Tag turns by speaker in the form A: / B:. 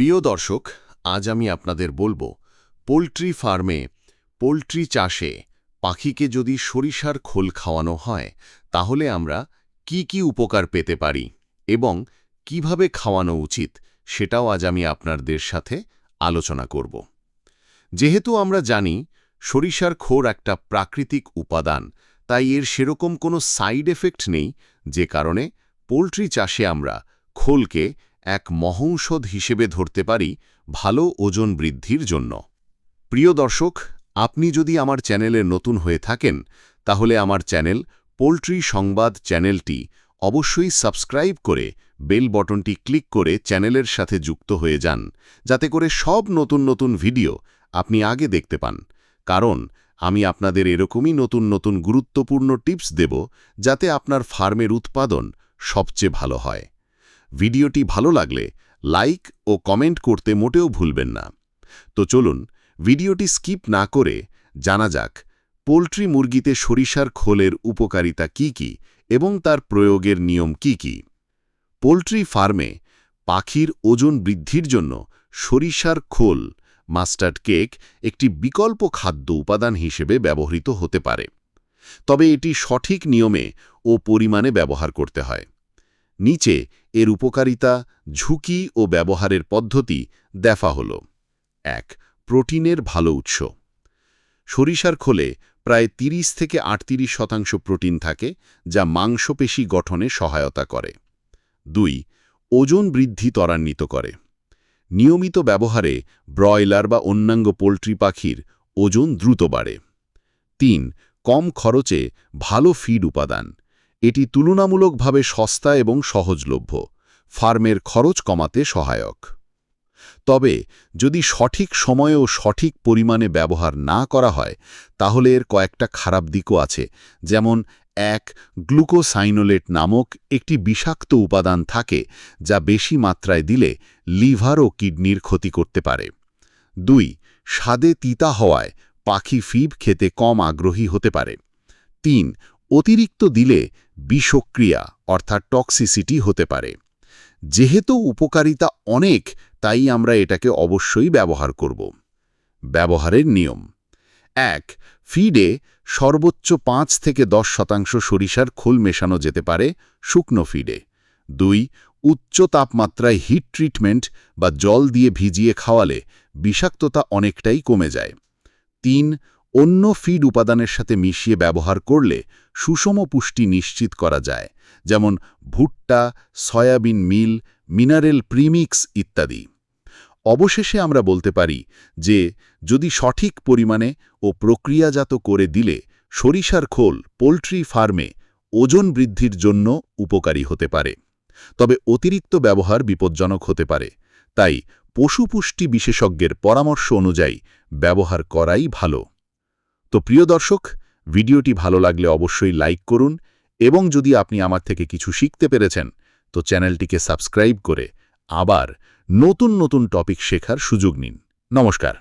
A: প্রিয় দর্শক, আজ আমি আপনাদের বলব, পোলট্রি ফার্মে পোলট্রি চাষে পাখিকে যদি সরিষার খোল খাওয়ানো হয়, তাহলে আমরা কি কি উপকার পেতে পারি এবং কীভাবে খাওয়ানো উচিত সেটাও আজ আমি আপনাদের সাথে আলোচনা করব। যেহেতু আমরা জানি, সরিষার খোর একটা প্রাকৃতিক উপাদান, তাই এর সেরকম কোনো সাইড এফেক্ট নেই যে কারণে পোলট্রি চাষে আমরা খোলকে এক মহৌষধ হিসেবে ধরতে পারি ভালো ওজন বৃদ্ধির জন্য। প্রিয় দর্শক, আপনি যদি আমার চ্যানেলে নতুন হয়ে থাকেন, তাহলে আমার চ্যানেল পোলট্রি সংবাদ চ্যানেলটি অবশ্যই সাবস্ক্রাইব করে বেল বটনটি ক্লিক করে চ্যানেলের সাথে যুক্ত হয়ে যান, যাতে করে সব নতুন নতুন ভিডিও আপনি আগে দেখতে পান। কারণ, আমি আপনাদের এরকমই নতুন নতুন গুরুত্বপূর্ণ টিপস দেব, যাতে আপনার ফার্মের উৎপাদন সবচেয়ে ভালো হয়। ভিডিওটি ভালো লাগলে লাইক ও কমেন্ট করতে মোটেও ভুলবেন না। তো চলুন, ভিডিওটি স্কিপ না করে জানা যাক, পোলট্রি মুরগিতে সরিষার খোলের উপকারিতা কি কি এবং তার প্রয়োগের নিয়ম কি কি? পোলট্রি ফার্মে পাখির ওজন বৃদ্ধির জন্য সরিষার খোল, মাস্টার্ড কেক একটি বিকল্প খাদ্য উপাদান হিসেবে ব্যবহৃত হতে পারে। তবে এটি সঠিক নিয়মে ও পরিমাণে ব্যবহার করতে হয়। নিচে এর উপকারিতা, ঝুঁকি ও ব্যবহারের পদ্ধতি দেখা হল। এক, প্রোটিনের ভালো উৎস। সরিষার খোলে প্রায় ৩০ থেকে আটত্রিশ শতাংশ প্রোটিন থাকে, যা মাংসপেশি গঠনে সহায়তা করে। দুই, ওজন বৃদ্ধি ত্বরান্বিত করে। নিয়মিত ব্যবহারে ব্রয়লার বা অন্যাঙ্গ পোলট্রি পাখির ওজন দ্রুত বাড়ে। তিন, কম খরচে ভালো ফিড উপাদান। এটি তুলনামূলকভাবে সস্তা এবং সহজলভ্য। ফার্মের খরচ কমাতে সহায়ক। তবে, যদি সঠিক সময়ে ও সঠিক পরিমাণে ব্যবহার না করা হয়, তাহলে এর কয়েকটা খারাপ দিকও আছে। যেমন, এক, গ্লুকোসাইনোলেট নামক একটি বিষাক্ত উপাদান থাকে, যা বেশি মাত্রায় দিলে লিভার ও কিডনির ক্ষতি করতে পারে। দুই, স্বাদে তিতা হওয়ায় পাখি ফিব খেতে কম আগ্রহী হতে পারে। তিন অতিরিক্ত দিলে বিষক্রিয়া, অর্থাৎ টক্সিসিটি হতে পারে। যেহেতু উপকারিতা অনেক, তাই আমরা এটাকে অবশ্যই ব্যবহার করব। ব্যবহারের নিয়ম। এক ফিডে সর্বোচ্চ পাঁচ থেকে দশ শতাংশ সরিষার খোল মেশানো যেতে পারে শুকনো ফিডে দুই, উচ্চ তাপমাত্রায় হিট ট্রিটমেন্ট বা জল দিয়ে ভিজিয়ে খাওয়ালে বিষাক্ততা অনেকটাই কমে যায়। তিন অন্য ফিড উপাদানের সাথে মিশিয়ে ব্যবহার করলে সুষম পুষ্টি নিশ্চিত করা যায়, যেমন ভুট্টা, সয়াবিন মিল, মিনারেল প্রিমিক্স ইত্যাদি। অবশেষে আমরা বলতে পারি যে, যদি সঠিক পরিমাণে ও প্রক্রিয়াজাত করে দিলে সরিষার খোল পোলট্রি ফার্মে ওজন বৃদ্ধির জন্য উপকারী হতে পারে। তবে অতিরিক্ত ব্যবহার বিপজ্জনক হতে পারে, তাই পশুপুষ্টি বিশেষজ্ঞের পরামর্শ অনুযায়ী ব্যবহার করাই ভালো। তো প্রিয় দর্শক, ভিডিওটি ভালো লাগলে অবশ্যই লাইক করুন এবং যদি আপনি আমার থেকে কিছু শিখতে পেরেছেন, তো চ্যানেলটিকে সাবস্ক্রাইব করে আবার নতুন নতুন টপিক শেখার সুযোগ নিন। নমস্কার।